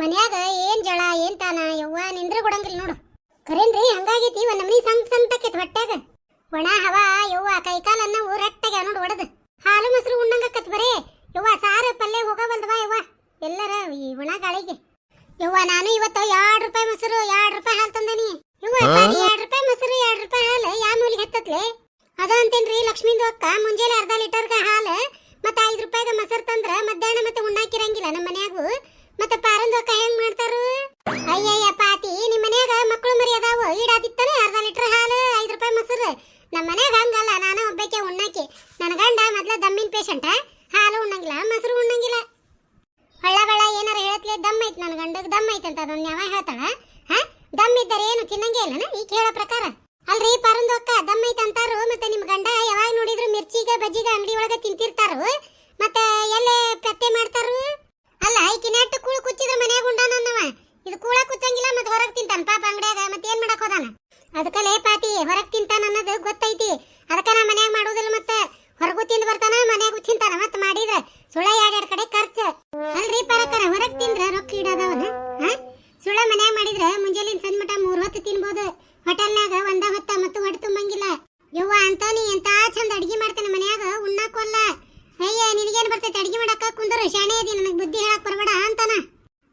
ಮನ್ಯಾಗ ಏನ್ ಜಳ ಏನ್ ತಾನ ಯವ್ವ ನಿಂದ್ರ ಕೊಡಂಗಿಲ್ಲ ನೋಡು. ಕರೇನ್ರಿ ಹಂಗಾಗೈತಿ ಒಂದ್ ನಮ್ನಿ ಸಂತ ಸಂತಕೈತಿ ಹೊಟ್ಟ್ಯಾಗ ಒಣ ಹವಾ ಯವ್ವ ಕೈಕಾಲನ್ನ ಊರಟ್ಟಾಗ ನೋಡು ಒಡದ್. ಹಾಲು ಮೊಸರು ಉಣ್ಣಂಗಕ್ಕತ್ ಬರೇ. ಯವ್ವ ಸಾರು ಪಲ್ಯ ಹೋಗವಲ್ದವ ಯವ್ವ. ಎಲ್ಲರ ಈ ಒಣ ಗಾಳಿಗೆ. ಯವ್ವ ನಾನು ಇವತ್ತು ಎರಡ್ ರೂಪಾಯಿ ಮೊಸರು ಎರಡ್ ರೂಪಾಯಿ ಹಾಲು ತಂದನಿ. ಯವ್ವ ಎರಡ್ ರೂಪಾಯಿ ಮೊಸರು ಎರಡ್ ರೂಪಾಯಿ ಹಾಲು ಯಾ ಮೂಲಿಗೆ ಹತ್ತತ್ಲೆ? ಅದ ಅಂತೇನ್ರಿ ಲಕ್ಷ್ಮೀಂದು ಅಕ್ಕ ಮುಂಜಾನೆ ಅರ್ಧ ಏನು ಈ ಹೇಳೋ ಪ್ರಕಾರ. ಅಲ್ರಿ ಪರಂದು ಅಕ್ಕ ದಮ್ ಅಂತ ಮತ್ತೆ ನಿಮ್ ಗಂಡ ಯಾವಾಗ ನೋಡಿದ್ರು ಮಿರ್ಚಿಗ ಬಜ್ಜಿಗ ಅಂಗಡಿ ಒಳಗ ತಿಂತಿರ್ತಾರು ಮತ್ತೆ ಎಲ್ಲೇ ಪತ್ತೆ ಮಾಡ್ತಾರು ಅಲ್ಲ ಈಕಿ ನೆಟ್ಟು ಕೂಳು ಕುಚ್ಚಿದ್ರ ಮನ್ಯಾಗ ಉಂಡಾನ ಅನ್ನವ ಇದು ಕೂಳ ಕುಚ್ಚಂಗಿಲ್ಲ ಮತ್ತೆ ಹೊರಗ್ ತಿಂತಾನ ಪಾಪ ಅಂಗಡ್ಯಾಗ ಮತ್ತೆ ಏನ್ ಮಾಡಕ್ ಹೋದಾನ ಅದಕ್ಕಲೇ ಪಾತಿ ಹೊರಗ್ ತಿಂತಾನ ಅನ್ನೋದು ಗೊತ್ತೈತಿ ಅದಕ್ಕ ನಾ ಮನ್ಯಾಗ ಮಾಡೋದಿಲ್ಲ ಮತ್ತೆ ಹೊರಗೂ ತಿಂದು ಬರ್ತಾನ ಮನ್ಯಾಗೂ ತಿಂತಾನ ಮತ್ತೆ ಮಾಡಿದ್ರೆ ಸುಳ ಎರಡೆರಡು ಕಡೆ ಖರ್ಚು ಅಲ್ರಿ ಪರಕರ ಹೊರಗ್ ತಿಂದ್ರ ರೊಕ್ಕ ಇಡೋದವನ ಹಾ ಸುಳ ಮನ್ಯಾಗ ಮಾಡಿದ್ರ ಮುಂಜಾನೆ ಸಂಜೆ ಮಟ ಮೂರ್ ಹೊತ್ತು ತಿನ್ಬೋದು ಹೋಟೆಲ್ನಾಗ ಒಂದ ಹೊತ್ತ ಮತ್ತು ಹೊಟ್ಟೆ ತುಂಬಂಗಿಲ್ಲ ಯವ್ವ ಅಂತಾನಿ ಎಂತ ಚಂದ ಅಡಿಗೆ ಮಾಡ್ತಾನೆ ಮನ್ಯಾಗ ಉಣ್ಣಾಕೊಲ್ಲ ಅಯ್ಯ ನಿನಗೇನ್ ಬರ್ತೈತೆ ಅಡಿಗೆ ಮಾಡಕ್ಕ ಕುಂದರು ನನಗೆ ಬುದ್ಧಿ ಹೇಳಕ್ ಬರಬೇಡ ಅಂತಾನ.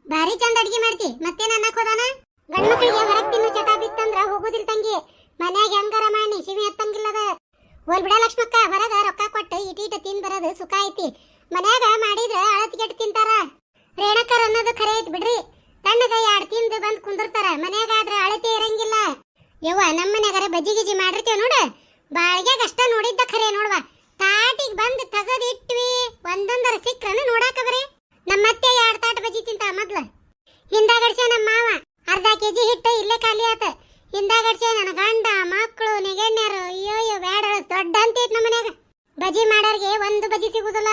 ಬಾರಿ ಚಂದ ಅಡಿಗೆ ಮಾಡ್ತಿ. ಮತ್ತೆ ಅನ್ನಕ್ ಹೋದಾನ? ಗಂಡ್ ಮಕ್ಕಳಿಗೆ ಹೊರಗ್ ತಿನ್ನು ಚಟ ಬಿತ್ತಂದ್ರ ಹೋಗುದಿಲ್ ತಂಗಿ. ಮನ್ಯಾಗ ಹೆಂಗಾರ ಮಾಡಿ? ಶಿವಿ ಹತ್ತಂಗಿಲ್ಲದ ಹೋಲ್ ಬಿಡ ಲಕ್ಷ್ಮಕ್ಕ, ಹೊರಗ ರೊಕ್ಕ ಕೊಟ್ಟು ಇಟೀಟ ತಿಂದ್ ಬರೋದು ಸುಖ ಐತಿ. ಮನ್ಯಾಗ ಮಾಡಿದ್ರ ಅಳತಿಗೆಟ್ ತಿಂತಾರ. ರೇಣಕರ್ ಅನ್ನೋದು ಖರೆ ಐತಿ ಬಿಡ್ರಿ. ತಣ್ಣಗ ಎರಡ್ ತಿಂದು ಬಂದ್ ಕುಂದಿರ್ತಾರ. ಮನ್ಯಾಗ ಆದ್ರ ಅಳತಿ ಇರಂಗಿಲ್ಲ. ಯವ್ವ ನಮ್ಮ ಮನ್ಯಾಗಾರ ಬಜ್ಜಿ ಗಿಜಿ ಮಾಡಿರ್ತೇವ್ ನೋಡ. ಬಾಳ್ಗ್ಯಾಗ ಅಷ್ಟ ನೋಡಿದ್ದ ಖರೆ ನೋಡ್ವ. ತಾಟಿಗ್ ಬಂದ್ ತಗದಿಟ್ವಿ. ಒಂದೊಂದರ ಸಿಕ್ರನ ನೋಡಾಕ ನಮ್ಮ ಅತ್ತೆ ಎರಡ್ ತಾಟ ಬಜಿ ತಿಂತ ಮೊದ್ಲ ಹಿಂದಾಗಡ್ಸೆ ನಮ್ಮ ಮಾವ. ಅರ್ಧ ಕೆಜಿ ಹಿಟ್ಟು ಇಲ್ಲೇ ಖಾಲಿ ಆತ. ಹಿಂದಾಗಡ್ಸೆ ನನ್ನ ಗಂಡ ಮಕ್ಕಳು ಅಯ್ಯೋ ಅಯ್ಯೋ ಬೇಡ ದೊಡ್ಡ ಅಂತೈತ್ ನಮ್ಮ ಮನ್ಯಾಗ. ಬಜ್ಜಿ ಮಾಡೋರ್ಗೆ ಒಂದು ಬಜಿ ಸಿಗುದಿಲ್ಲ.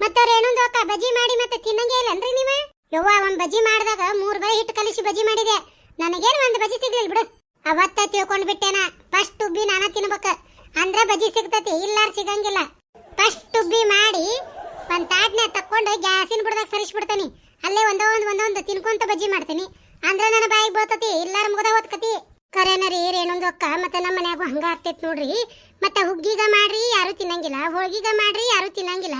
ಮತ್ತೆ ಏನೊಂದು ಅಕ್ಕ ಬಜ್ಜಿ ಮಾಡಿ ಮತ್ತೆ ತಿನ್ನಂಗೆ ಇಲ್ಲನ್ರಿ ನೀವ? ಯವ್ವ, ಒಂದ್ ಬಜ್ಜಿ ಮಾಡಿದಾಗ ಮೂರ್ ಬೈ ಹಿಟ್ಟು ಕಲಿಸಿ ಬಜ್ಜಿ ಮಾಡಿದೆ. ನನಗೇನು ಒಂದು ಬಜಿ ಸಿಗ್ಲಿಲ್ಲ ಬಿಡು. ಅವತ್ತ ತಿಳ್ಕೊಂಡ್ ಬಿಟ್ಟೇನ. ಫಸ್ಟ್ ಉಬ್ಬಿ ನಾನ ತಿನ್ಬೇಕ. ಅಂದ್ರ ಬಜ್ಜಿ ಸಿಗ್ತತಿ. ಇಲ್ಲಾರ ಸಿಗಂಗಿಲ್ಲ ಫಸ್ಟ್ ಉಬ್ಬಿ ಮಾಡಿ ಒಂದ್ ತಾಟ್ನ ತಕ್ಕೊಂಡು ಗ್ಯಾಸಿನ ಬುಡದಾಗ ಸರಿಸ್ಬಿಡ್ತಾನಿ ಅಲ್ಲೇ ಒಂದೊಂದ್ ಒಂದೊಂದು ತಿನ್ಕೊಂತ ಬಜ್ಜಿ ಮಾಡ್ತೀನಿ ಅಂದ್ರ ನನ್ನ ಬಾಯಿಗೆ ಬೀಳ್ತತಿ ಇಲ್ಲಾರ ಮುಗದ ಹೋದ್ಕತಿ ಕರೆನ ರೀ ರೇಣೊಂದು ಅಕ್ಕ ಮತ್ತೆ ನಮ್ಮ ಮನ್ಯಾಗೂ ಹಂಗ ಆಗ್ತೈತ್ ನೋಡ್ರಿ ಮತ್ತೆ ಹುಗ್ಗಿಗ ಮಾಡ್ರಿ ಯಾರು ತಿನ್ನಂಗಿಲ್ಲ ಹೋಳಿಗಿಗ ಮಾಡ್ರಿ ಯಾರು ತಿನ್ನಂಗಿಲ್ಲ.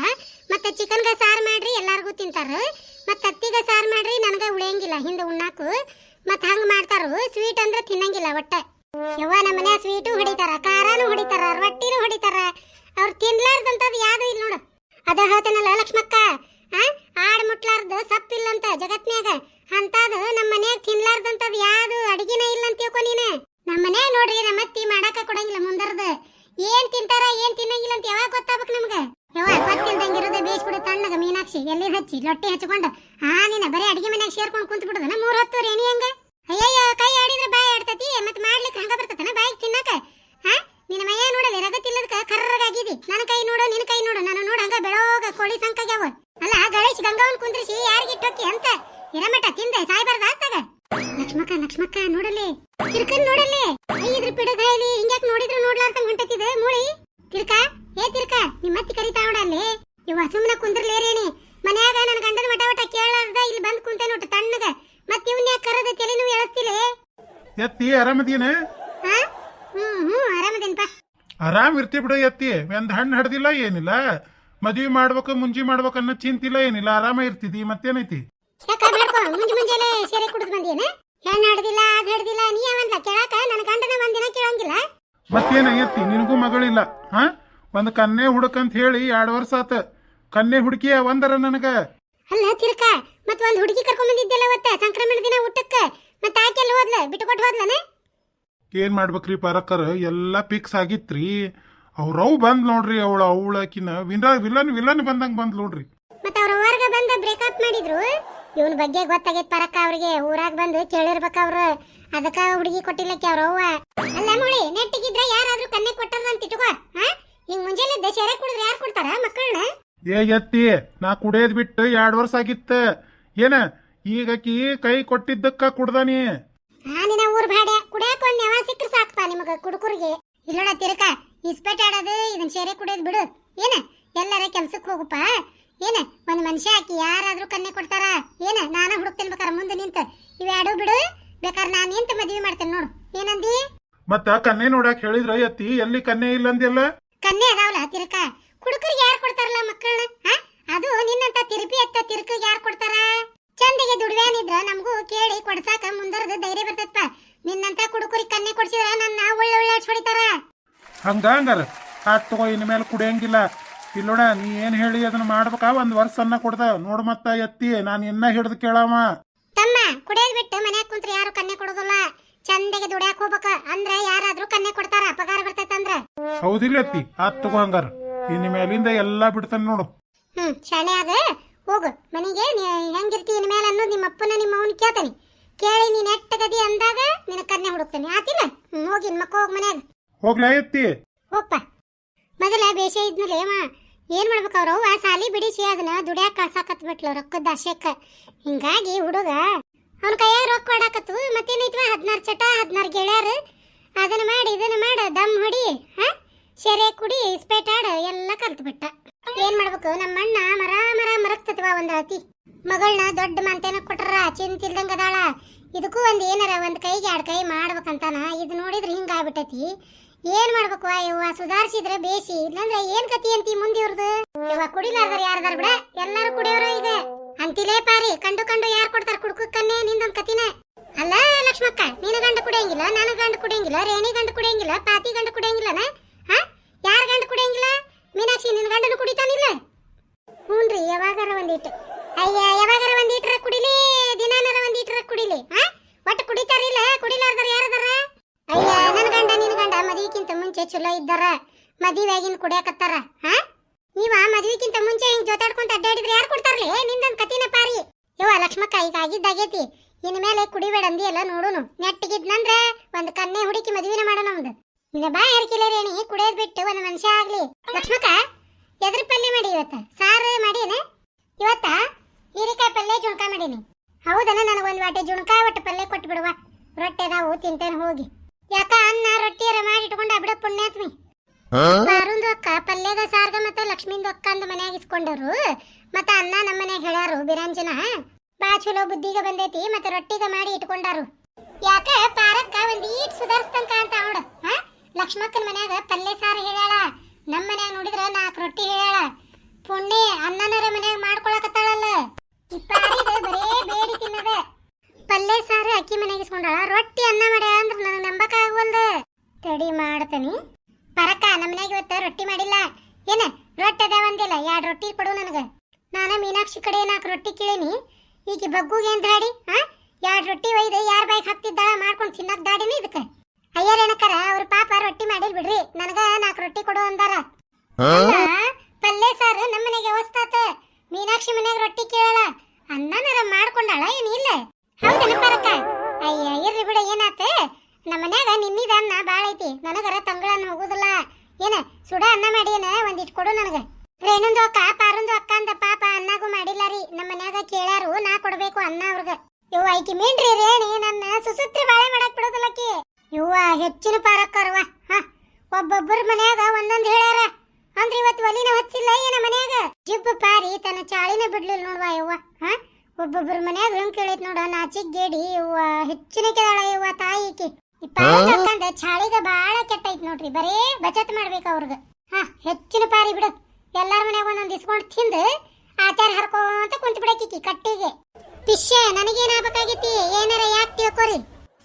ಮತ್ತೆ ಚಿಕನ್ಗ ಸಾರು ಮಾಡ್ರಿ, ಎಲ್ಲಾರ್ಗೂ ತಿಂತಾರ. ಮತ್ತೆ ಅತ್ತಿಗೆ ಸಾರು ಮಾಡ್ರಿ, ನನಗೆ ಉಳಿಯಂಗಿಲ್ಲ. ಹಿಂದೆ ಉಣ್ಣಾಕು. ಮತ್ತೆ ಹಂಗ ಮಾಡ್ತಾರು. ಸ್ವೀಟ್ ಅಂದ್ರ ತಿನ್ನಂಗಿಲ್ಲ ಒಟ್ಟ. ಯವ್ವ, ನಮ್ಮ ಮನ್ಯಾಗ ಸ್ವೀಟು ಹೊಡಿತಾರ, ಖಾರಾನು ಹೊಡಿತಾರ, ರೊಟ್ಟಿನೂ ಹೊಡಿತಾರ. ಅವ್ರು ತಿನ್ಲಾರ್ದಂತದ್ ಯಾವ್ದು ಇಲ್ಲ ನೋಡು. ಅದ ಹೇಳ್ತೇನಲ್ಲ ಲಕ್ಷ್ಮಕ್ಕ ಆಡ್ ಮುಟ್ಲಾರ್ದು, ಸಪ್ಪಿಲ್ಲಂತ ಜಗತ್ನ್ಯಾಗ ಅಂತದು ನಮ್ಮ ಮನ್ಯಾಗ ತಿನ್ಲಾರ್ದಂತದ್ ಯಾವ್ದು ಅಡಿಗೆನೇ ಇಲ್ಲ ಅಂತ ತಿಳ್ಕೊ ನೀನ ನಮ್ಮ ಮನ್ಯಾಗ ನೋಡ್ರಿ ನಮ್ಮ ಅತ್ತಿ ಮಾಡಾಕ ಕೊಡಂಗಿಲ್ಲ ಮುಂದರ್ದ ಏನ್ ತಿಂತಾರ ಏನ್ ತಿನ್ನಂಗಿಲ್ಲ ಅಂತ ಯಾವಾಗ ಗೊತ್ತಾಗ್ಬೇಕು ನಮ್ಗ ಯವ್ವ ಗೊತ್ತಿಲ್ದಂಗಿರೋದೆ ಬೇಯಿಸ್ಬಿಡು ತಣ್ಣಗ ಮೀನಾಕ್ಷಿ ಎಲ್ಲಿ ಹಚ್ಚಿ ಲೊಟ್ಟಿ ಹಚ್ಕೊಂಡು ಆ ನೀನ ಬರೀ ಅಡಿಗೆ ಮನ್ಯಾಗ ಸೇರ್ಕೊಂಡು ಕುಂತ ಬಿಡುದನ ಮೂರ್ ಹೊತ್ತು ರೇಣಿ ಹಂಗ ಅಯ್ಯಯ್ಯ ಕೈ ಆಡಿದ್ರೆ ಬಾಯಿ ಆಡ್ತತಿ ಮತ್ ಮಾಡ್ಲಿಕ್ಕೆ ಹಂಗ ಬರ್ತತನ ಬಾಯಿಗೆ ತಿನ್ನಕ ಹಾ ನಿನ್ನ ಮೈಯ ನೋಡಲಿ ರಗತಿಲ್ಲದಕ್ಕ ಕರ್ರಗಾಗಿದಿ ನನ್ನ ಕೈ ನೋಡು ನಿನ್ನ ಕೈ ನೋಡು ನಾನು ನೋಡ ಹಂಗ ಬೆಳೋಗ ಕೋಳಿ ಸಂಕಾಗ್ಯಾವ ಅಲ್ಲ ಗಣೇಶ್ ಗಂಗವನ್ ಕುಂದ್ರಿಸಿ ಯಾರಿಗೆ ಇಟ್ಟೋಕಿ ಅಂತ ಇರಮಟ ತಿಂದೆ ಸಾಯ್ಬಾರ್ದ ಆಗ್ತಾಗ ಲಕ್ಷ್ಮಕ್ಕ ಲಕ್ಷ್ಮಕ್ಕ ನೋಡಲಿ ತಿರ್ಕನ್ ನೋಡಲಿ ಇದ್ರ ಪಿಡದ ಹೇಳಿ ಹಿಂಗ್ಯಾಕ್ ನೋಡಿದ್ರು ನೋಡ್ಲಾರ್ದಂಗ್ ಮೂಳಿ ತಿರ್ಕ? ಏ ತಿರ್ಕ ನಿಮ್ಮ ಅತ್ತಿ ಕರಿತಾ ನೋಡಲ್ಲಿ ಇವ ಸುಮ್ಮನೆ ಕುಂದ್ರಲೇ ರೇಣಿ ಮನ್ಯಾಗ ನನ್ನ ಗಂಡನ ಮಟ ಮಟ ಕೇಳಾರ್ದ ಇಲ್ಲಿ ಬಂದ್ ಕುಂತೆ ನೋಟ ತಣ್ಣಗ. ಮತ್ತೆ ಇವ್ನ ಯಾಕೆ ಕರದ ತಲೆನೂ ಎಳಸ್ತಿಲೆ? ಎತ್ತಿ ಆರಾಮದೇನ? ಹ್ಮ್ ಹ್ಮ್ ಆರಾಮದೇನ್ಪಾ ಆರಾಮ್ ಇರ್ತಿ ಬಿಡು ಎತ್ತಿ. ಒಂದ್ ಹಣ್ಣು ಹಡ್ದಿಲ್ಲ ಏನಿಲ್ಲ. ಮದ್ವಿ ಮಾಡ್ಬೇಕು ಮುಂಜಿ ಮಾಡ್ಬೇಕು ಅನ್ನೋ ಚಿಂತಿಲ್ಲ ಏನಿಲ್ಲ. ಆರಾಮ ಇರ್ತಿದಿ ಮತ್ತೇನೈತಿ? ಮುಂಜಿ ಮುಂಜಾನೆ ಸೇರೆ ಕುಡಿದ್ ಬಂದೇನ ಹೆಣ್ಣು ಹಡ್ದಿಲ್ಲ ಅದ್ ಹಡ್ದಿಲ್ಲ ನೀ ಅವಂದ್ಲ ಕೇಳಾಕ? ನನ್ನ ಗಂಡನ ಒಂದಿನ ಕೇಳಂಗಿಲ್ಲ. ಮತ್ತೇನ ಎತ್ತಿ ನಿನಗೂ ಮಗಳಿಲ್ಲ. ಹಾ? ಒಂದ್ ಕನ್ನೆ ಹುಡುಕಂತ ಹೇಳಿ ಎರಡ್ ವರ್ಷ ಆತ. ಕನ್ನೆ ಹುಡುಕಿ ಒಂದರ ನನಗ? ಅಲ್ಲ ತಿರ್ಕ. ಮತ್ ಒಂದ್ ಹುಡುಗಿ ಕರ್ಕೊಂಡ್ ಬಂದಿದ್ದೆಲ್ಲ ಅವತ್ತ? ಸಂಕ್ರಮಣ ದಿನ ಊಟಕ್ಕ? ಮತ್ ಆಕೆಲ್ಲ ಹೋದ್ಲ? ಬಿಟ್ಟು ಕೊಟ್ಟು ಹೋದ್ಲನ? ಏನ್ ಮಾಡ್ಬೇಕ್ರಿ ಪರಕರ್ ಎಲ್ಲಾ ಫಿಕ್ಸ್ ಆಗಿತ್ರಿ. ಅವ್ರವ್ ಬಂದ್ ನೋಡ್ರಿ ಅವಳ ಅವಳಕಿನ ವಿಲ ವಿಲನ್ ವಿಲನ್ ಬಂದಂಗ ಬಂದ್ ನೋಡ್ರಿ. ಮತ್ತೆ ಅವ್ರ ಬಂದ ಬ್ರೇಕಪ್ ಮಾಡಿದ್ರು? ಇವನ್ ಬಗ್ಗೆ ಗೊತ್ತಾಗೈತ್ ಪರಕ್ಕ ಅವ್ರಿಗೆ. ಊರಾಗ ಬಂದು ಕೇಳಿರ್ಬೇಕ ಅವ್ರು. ಅದಕ್ಕ ಹುಡುಗಿ ಕೊಟ್ಟಿಲ್ಲಕ್ಕೆ ಅವ್ರ ಅವ್ವ. ಅಲ್ಲ ಮುಳಿ ನೆಟ್ಟಿಗಿದ್ರ ಯಾರಾದ್ರೂ ಕನ್ನೆ ಕೊಟ್ಟರ್ ಅಂತ ಇಟ್ಕೋ. ಹಿಂಗ್ ಮುಂಜಾನೆ ದಶೇರೆ ಕುಡಿದ್ರೆ ಯಾರು ಕೊಡ್ತಾರ ಮಕ್ಕಳನ್ನ ಏ ಎತ್ತಿ ನಾ ಕುಡಿಯೋದ್ ಬಿಟ್ಟು ಎರಡ್ ವರ್ಷ ಆಗಿತ್ತ. ಏನ ಈಗಕಿ ಕೈ ಕೊಟ್ಟಿದ್ದಕ್ಕ ಕುಡ್ದಾನಿ ನಾನಿನ ಊರ್ ಬೇಡ ಕುಡಿಯಕ್ ಒಂದ್ ನೆವ ಸಿಕ್ಕ್ರ ಸಾಕ್ಪ ನಿಮಗ ಕುಡುಕುರಿಗೆ. ಇಲ್ಲೋಡ ತಿರುಕ ಇಸ್ಪೆಟ್ ಆಡೋದು ಇದನ್ ಸೇರೆ ಕುಡಿಯೋದ್ ಬಿಡು. ಏನ ಎಲ್ಲಾರ ಕೆಲ್ಸಕ್ಕೆ ಹೋಗುಪ್ಪ? ಏನ ಒಂದ್ ಮನುಷ್ಯ ಹಾಕಿ ಯಾರಾದ್ರೂ ಕನ್ನೆ ಕೊಡ್ತಾರ? ಏನ ನಾನ ಹುಡುಕ್ತೇನೆ ಬೇಕಾರ ಮುಂದೆ ನಿಂತ? ಇವ್ಯಾಡು ಬಿಡು ಬೇಕಾರ ನಾನ್ ನಿಂತ ಮದ್ವಿ ಮಾಡ್ತೇನೆ ನೋಡು. ಏನಂದಿ? ಮತ್ತ ಕನ್ನೆ ನೋಡಕ್ ಹೇಳಿದ್ರ ಎತ್ತಿ ಎಲ್ಲಿ ಕನ್ನೆ ಇಲ್ಲ ಅಂದಿಲ್ಲ ಕನ್ನೆ ಅದಾವಲ್ಲ ತಿರ್ಕ? ಕುಡುಕರಿಗೆ ಯಾರು ಕೊಡ್ತಾರಲ್ಲ ಮಕ್ಕಳನ್ನ ಹಾ? ಅದು ನಿನ್ನಂತ ತಿರುಪಿ ಎತ್ತ ತಿರುಕಿಗೆ ಯಾರು ಕೊಡ್ತಾರ? ಚಂದಿಗೆ ದುಡ್ವ್ಯಾನಿದ್ರ ನಮಗೂ ಕೇಳಿ ಕೊಡ್ಸಾಕ ಮುಂದರದ ಧೈರ್ಯ ಬರ್ತೈತಪ್ಪ ನಿನ್ನಂತ ಕುಡುಕರಿಗೆ ಕನ್ನೆ ಕೊಡ್ಸಿದ್ರ ನನ್ನ ಒಳ್ಳೆ ಒಳ್ಳೆ ಹೊಡಿತಾರ. ಹಂಗ ಹಂಗಾರ ಆತ್ ತಗೋ ಇನ್ಮೇಲೆ ಕುಡಿಯಂಗಿಲ್ಲ. ಇಲ್ಲೋಣ ನೀ ಏನ್ ಹೇಳಿ ಅದನ್ನ ಮಾಡ್ಬೇಕಾ? ಒಂದ್ ವರ್ಷ ಅನ್ನ ಕೊಡ್ದ. ನೋಡ್ ಮತ್ತ ಎತ್ತಿ. ನಾನು ಇನ್ನ ಹಿಡ್ದು ಕೇಳವ. ತಮ್ಮ ಕುಡಿಯೋದ್ ಬಿಟ್ಟು ಮನ್ಯಾಗ ಕುಂತ್ರ ಯಾರು ಕನ್ನೆ ಕೊಡೋದಿಲ್ಲ. ಚಂದಗೆ ದುಡ್ಯಾಕ ಹೋಗ್ಬೇಕ. ಅಂದ್ರೆ ಯಾರಾದ್ರೂ ಕನ್ನೆ ಕೊಡ್ತಾರ. ಪಗಾರ ಬರ್ತೈತಂದ್ರ ಹೌದಿಲ್ಲ ಎತ್ತಿ ಆತ್ ತಗೋ ಹಂಗಾರ. ಇನ್ ಮೇಲಿಂದ ಎಲ್ಲಾ ಬಿಡ್ತಾನೆ ನೋಡು. ಹ್ಮ್ ಶಾಣೆ ಅದ ಹೋಗು. ಮನೆಗೆ ಹೆಂಗಿರ್ತಿ ಇನ್ ಮೇಲೆ ಅನ್ನೋದು ನಿಮ್ಮ ಅಪ್ಪನ ನಿಮ್ಮ ಅವನ್ ಕೇಳ್ತಾನೆ. ಕೇಳಿ ನೀನ್ ಎಟ್ಟಗದಿ ಅಂದಾಗ ನಿನ್ನ ಕನ್ನೆ ಹುಡುಕ್ತಾನೆ. ಆತಿಲ್ಲ? ಹೋಗಿ ಮಕ್ಕ ಹೋಗ್ ಮನ್ಯಾಗ. ಹೋಗ್ಲಾ ಎತ್ತಿ? ಹೋಗ್ಪ. ಮೊದಲ ಬೇಷ ಇದ್ಮೇಲೆ ಏನು ಏನ್ ಮಾಡ್ಬೇಕು ಅವ್ರು? ಆ ಸಾಲಿ ಬಿಡಿಸಿ ಅದನ್ನ ದುಡಿಯಾಕ ಕಳ್ಸಾಕತ್ ಬಿಟ್ಲು ರೊಕ್ಕದ ಆಶೆಕ್ಕ ಹಿಂಗಾಗಿ ಹುಡುಗ, ಅವ್ನ ಕೈಯಾಗ ರೊಕ್ಕ ಕೊಡಾಕತ್ತು ಮತ್ತೇನೈತ್ವ ಹದಿನಾರು ಚಟ, ಹದಿನಾರು ಗೆಳೆಯರು. ಅದನ್ನ ಮಾಡಿ, ಇದನ್ನ ಮಾಡ, ದಮ್ ಹೊಡಿ, ಹಾ? ಶೆರೆ ಕುಡಿ, ಇಸ್ಪೇಟ್ ಆಡ, ಎಲ್ಲ ಕಲ್ತು ಬಿಟ್ಟ ಏನ್ ಮಾಡ್ಬೇಕು? ನಮ್ಮ ಅಣ್ಣ ಮರ ಮರ ಮರಕ್ತತ್ವ ಒಂದು ಅತಿ ಮಗಳನ್ನ ದೊಡ್ಡ ಮಂತೇನ ಕೊಟ್ರ, ಚಿಂತಿಲ್ದಂಗ ಅದಾಳ. ಇದಕ್ಕೂ ಒಂದು ಏನಾರ ಒಂದು ಕೈಗೆ ಎರಡು ಕೈ ಮಾಡ್ಬೇಕಂತಾನ. ಇದು ನೋಡಿದ್ರೆ ಹಿಂಗ ಆಗ್ಬಿಟ್ಟೈತಿ ಏನ್ ಮಾಡ್ಬೇಕು ಯವ್ವ? ಸುಧಾರಿಸಿದ್ರೆ ಬೇಸಿ ಇಲ್ಲಂದ್ರೆ ಏನ್ ಕತಿ ಅಂತಿ ಮುಂದೆ ಇವ್ರದು? ಯವ್ವ ಕುಡಿಲಾರ್ದಾರ ಯಾರದಾರ ಬಿಡ? ಎಲ್ಲಾರು ಕುಡಿಯೋರು ಈಗ. ಅಂತಿಲೇ ಪಾರಿ, ಕಂಡು ಕಂಡು ಯಾರು ಕೊಡ್ತಾರ ಕುಡ್ಕಕ್ಕನ್ನೇ ನಿಂದೊಂದ್ ಕತಿನ? ಅಲ್ಲ, ಲಕ್ಷ್ಮಕ್ಕ, ನೀನು ಗಂಡ ಕುಡಿಯಂಗಿಲ್ಲ, ನಾನು ಗಂಡ ಕುಡಿಯಂಗಿಲ್ಲ, ರೇಣಿ ಗಂಡ ಕುಡಿಯಂಗಿಲ್ಲ, ಪಾತಿ ಗಂಡ ಕುಡಿಯಂಗಿಲ್ಲನ? ಹಾ? ಯಾರ ಗಂಡ ಕುಡಿಯಂಗಿಲ್ಲ? ಮೀನಾಕ್ಷಿ, ನಿನ್ ಗಂಡನು ಕುಡಿತಾನಿಲ್ಲ? ಹ್ಞೂನ್ರಿ, ಯಾವಾಗಾರ ಒಂದಿಟ್ಟು. ಅಯ್ಯ ಯಾವಾಗಾರ ಒಂದಿಟ್ರ ಕುಡಿಲಿ ದಿನಾನರ ಒಂದಿಟ್ರ ಕುಡಿಲಿ ಹಾ ಒಟ್ಟು ಕುಡಿತಾರಿಲ್ಲ ಕುಡಿಲಾರ್ದಾರ ಯಾರದಾರ ಅಯ್ಯ ನನ್ ಗಂಡ ನಿನ್ ಗಂಡ ಮದ್ವಿಕ್ಕಿಂತ ಮುಂಚೆ ಚಲೋ ಇದ್ದಾರ, ಮದ್ವಿಯಾಗಿನ್ ಕುಡಿಯಾಕತ್ತಾರ, ಹಾ? ನೀವ ಮದ್ವಿಕ್ಕಿಂತ ಮುಂಚೆ ಹಿಂಗ್ ಜೊತಾಡ್ಕೊಂತ ಅಡ್ಡಾಡಿದ್ರೆ ಯಾರು ಕೊಡ್ತಾರ್ಲಿ? ನಿಂದೊಂದ್ ಕತಿನ ಪಾರಿ. ಯವ್ವ ಲಕ್ಷ್ಮಕ್ಕ, ಈಗ ಆಗಿದ್ದಾಗೈತಿ. ಇನ್ ಮೇಲೆ ಕುಡಿಬೇಡ ಅಂದಿಯಲ್ಲ, ನೋಡುನು. ನೆಟ್ಟಿಗಿದ್ನಂದ್ರೆ ಒಂದ್ ಕನ್ನೆ ಹುಡುಕಿ ಮದ್ವಿನ ಮಾಡೋಣ ಒಂದು ನಿನ್ನ ಬಾ ಯಾರ್ಕಿಲ್ಲ ರೇಣಿ ಕುಡಿಯೋದ್ ಬಿಟ್ಟು ಒಂದ್ ಮನುಷ್ಯ ಆಗ್ಲಿ. ಲಕ್ಷ್ಮಕ್ಕ, ಎದ್ರ ಪಲ್ಯ ಮಾಡಿ ಇವತ್ತ. ಸಾರು ಮಾಡಿನ ಇವತ್ತ ಹೀರೆಕಾಯಿ ಪಲ್ಯ, ಜುಣಕ ಮಾಡೀನಿ. ಹೌದನ, ನನಗೊಂದ್ ವಾಟೆ ಜುಣ್ಕಾ ಒಟ್ಟು ಪಲ್ಯ ಕೊಟ್ಟು ಬಿಡುವ ರೊಟ್ಟೆ ನಾವು ತಿಂತೇನೆ ಹೋಗಿ. ಯಾಕ ಅನ್ನ ರೊಟ್ಟಿ ಮಾಡಿ ಇಟ್ಕೊಂಡ ಬಿಡ ಪುಣ್ಯಾತ್ಮಿ? ಸಾರುಂದು ಅಕ್ಕ ಪಲ್ಯದ ಸಾರ್ಗ ಮತ್ತ ಲಕ್ಷ್ಮಿಂದು ಅಕ್ಕ ಅಂದ ಮನ್ಯಾಗ ಇಸ್ಕೊಂಡರು. ಮತ್ತ ಅನ್ನ ನಮ್ಮ ಮನ್ಯಾಗ ಹೇಳ್ಯಾರು ಬಿರಂಜನ. ಬಾ ಚಲೋ ಬುದ್ಧಿಗ ಬಂದೈತಿ ಮತ್ತ ರೊಟ್ಟಿಗ ಮಾಡಿ ಇಟ್ಕೊಂಡಾರು. ಯಾಕ ಪಾರಕ್ಕ ಒಂದ್ ಈಟ್ ಸುಧಾರಿಸ್ತಂಕ ಅಂತ ಅವಡ ಲಕ್ಷ್ಮಕ್ಕನ ಮನ್ಯಾಗ ಪಲ್ಯ ಸಾರು ಹೇಳ್ಯಾಳ. ನಮ್ಮ ಮನ್ಯಾಗ ನೋಡಿದ್ರ ನಾಲ್ಕು ರೊಟ್ಟಿ ಹೇಳ್ಯಾಳ. ಪುಣ್ಯ ಅನ್ನನರ ಮನ್ಯಾಗ ಮಾಡ್ಕೊಳಕತ್ತಾಳಲ್ಲ. ಈ ಪಾರಿದ ಬರೇ ಬೇಡಿ ತಿನ್ನದ. ಪಲ್ಯ ಸಾರು ಅಕ್ಕಿ ಮನೆಗಿಸ್ಕೊಂಡಾಳ ರೊಟ್ಟಿ ಅನ್ನ ಮಾಡ್ಯಾಳ ಅಂದ್ರೆ ನನಗೆ ನಂಬಕ ಆಗವಲ್ದ. ತಡಿ ಮಾಡ್ತೀನಿ. ಪರಕ ನಮ್ಮನೆಗೆ ಇವತ್ತ ರೊಟ್ಟಿ ಮಾಡಿಲ್ಲ. ಏನ ರೊಟ್ಟಿ ಅದ ಒಂದಿಲ್ಲ ಎರಡು ರೊಟ್ಟಿ ಕೊಡು ನನಗೆ. ನಾನು ಮೀನಾಕ್ಷಿ ಕಡೆ ನಾಲ್ಕು ರೊಟ್ಟಿ ಕೇಳೀನಿ. ಈಗ ಬಗ್ಗುಗೆ ಅಂತ ಹಾಡಿ ಹಾ ಎರಡು ರೊಟ್ಟಿ ಒಯ್ದು ಯಾರ ಬೈಕ್ ಹಾಕ್ತಿದ್ದಾಳ ಮಾಡ್ಕೊಂಡು ತಿನ್ನಕ್ ದಾಡಿನಿ ಇದಕ್ಕೆ. ಅಯ್ಯರ್ ಏನಕ್ಕಾರ ಅವ್ರ ಪಾಪ ರೊಟ್ಟಿ ಮಾಡಿಲ್ ಬಿಡ್ರಿ. ನನಗೆ ನಾಲ್ಕು ರೊಟ್ಟಿ ಕೊಡು ಅಂದಾರ. ಪಲ್ಲೆ ಸಾರು ನಮ್ಮ ಮನೆಗೆ ಹೊಸ್ತಾತ. ಮೀನಾಕ್ಷಿ ಮನೆಗೆ ರೊಟ್ಟಿ ಕೇಳಲ್ಲ ಸುಸೂತ್ರಿ ಬಾಳೆ ಮಾಡಕ್ ಬಿಡೋದಿಲ್ಲಕಿ ಇವ್ವ ಹೆಚ್ಚಿನ ಪಾರಕ್ಕರ್ವ ಹ ಒಬ್ಬೊಬ್ಬರ ಮನ್ಯಾಗ ಒಂದೊಂದ್ ಹೇಳ್ಯಾರ. ಅಂದ್ರೆ ಇವತ್ತು ಒಲಿನ ಹೊತ್ತಿಲ್ಲ ಏನ ಮನ್ಯಾಗ? ಜಿಬ್ಬ ಪಾರಿ ತನ್ನ ಚಾಳಿನ ಬಿಡ್ಲಿಲ್ಲ ನೋಡ್ವಾ ಯವ್ವ. ಹ ಒಬ್ಬೊಬ್ಬರ ಮನ್ಯಾಗ ಹೆಂಗ್ ಕೇಳೈತ್ ನೋಡ ನಾಚಿಕ್ ಗೇಡಿ ಯವ್ವ ಹೆಚ್ಚಿನ ಕೇಳಾಳ ಯವ್ವ ತಾಯಿ ಕಿ ಈ ಪಾರಿ ತಕ್ಕಂದ ಚಾಳಿಗ ಬಾಳ ಕೆಟ್ಟೈತ್ ನೋಡ್ರಿ ಬರೇ ಬಚತ್ ಮಾಡ್ಬೇಕು ಅವ್ರಿಗೆ. ಹ ಹೆಚ್ಚಿನ ಪಾರಿ ಬಿಡು. ಎಲ್ಲಾರ ಮನ್ಯಾಗ ಒಂದೊಂದ್ ಇಸ್ಕೊಂಡ್ ತಿಂದು ಆಚಾರ ಹರ್ಕೊಂತ ಕುಂತ ಬಿಡಕಿಕ್ಕಿ ಕಟ್ಟಿಗೆ. ಪಿಶ್ಯ ನನಗೇನಾಗಬೇಕಾಗೈತಿ ಏನಾರ ಯಾಕೆ ತಿಳ್ಕೊರಿ?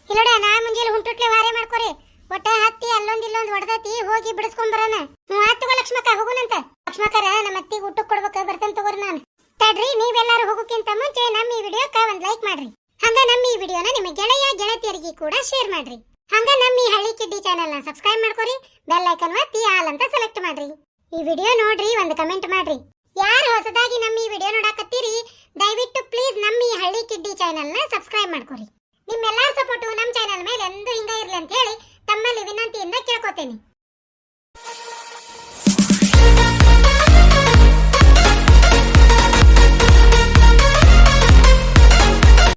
ಇಲ್ಲೋಡ ನಾ ಮುಂಜಾನೆ ಹುಂಟುಟ್ಲೆ ವಾರೆ ಮಾಡ್ಕೊರಿ. ಒಟ್ಟ ಹತ್ತಿ ಅಲ್ಲೊಂದ್ ಇಲ್ಲೊಂದ್ ಹೊಡೆದತಿ ಹೋಗಿ ಬಿಡಿಸ್ಕೊಂಡ್ ಬರೋಣ. ಹ್ಞೂ ಆತ್ ಲಕ್ಷ್ಮಕ್ಕ ಹೋಗುನಂತ ಲಕ್ಷ್ಮಕ್ಕರ, ನಮ್ಮ ಅತ್ತಿಗೆ ಊಟಕ್ಕೆ ಕೊಡ್ಬೇಕು, ಬರ್ತೇನೆ ತಗೋರಿ ನಾನು. ತಡ್ರಿ, ನೀವೆಲ್ಲಾರು ಹೋಗೋಕ್ಕಿಂತ ಮುಂಚೆ ನಮ್ಮ ಈ ವಿಡಿಯೋಕ್ಕೆ ಒಂದ್ ಲೈಕ್ ಮಾಡ್ರಿ. ಹಂಗ ನಮ್ಮ ಈ ವಿಡಿಯೋನ ನಿಮ್ಮ ಗೆಳೆಯ, ಗೆಳತಿಯರಿಗೆ ಕೂಡ ಶೇರ್ ಮಾಡ್ರಿ. ಹಂಗ ನಮ್ಮ ಈ ಹಳ್ಳಿ ಕಿಡ್ಡಿ ಚಾನೆಲ್ನ ಸಬ್ಸ್ಕ್ರೈಬ್ ಮಾಡ್ಕೊರಿ ಬೆಲ್ ಐಕನ್ ಒತ್ತಿ, ಆಲ್ ಅಂತ ಸೆಲೆಕ್ಟ್ ಮಾಡ್ರಿ. ಈ ವಿಡಿಯೋ ನೋಡ್ರಿ, ಒಂದು ಕಮೆಂಟ್ ಮಾಡ್ರಿ. ಯಾರು ಹೊಸದಾಗಿ ನಮ್ಮ ಈ ವಿಡಿಯೋ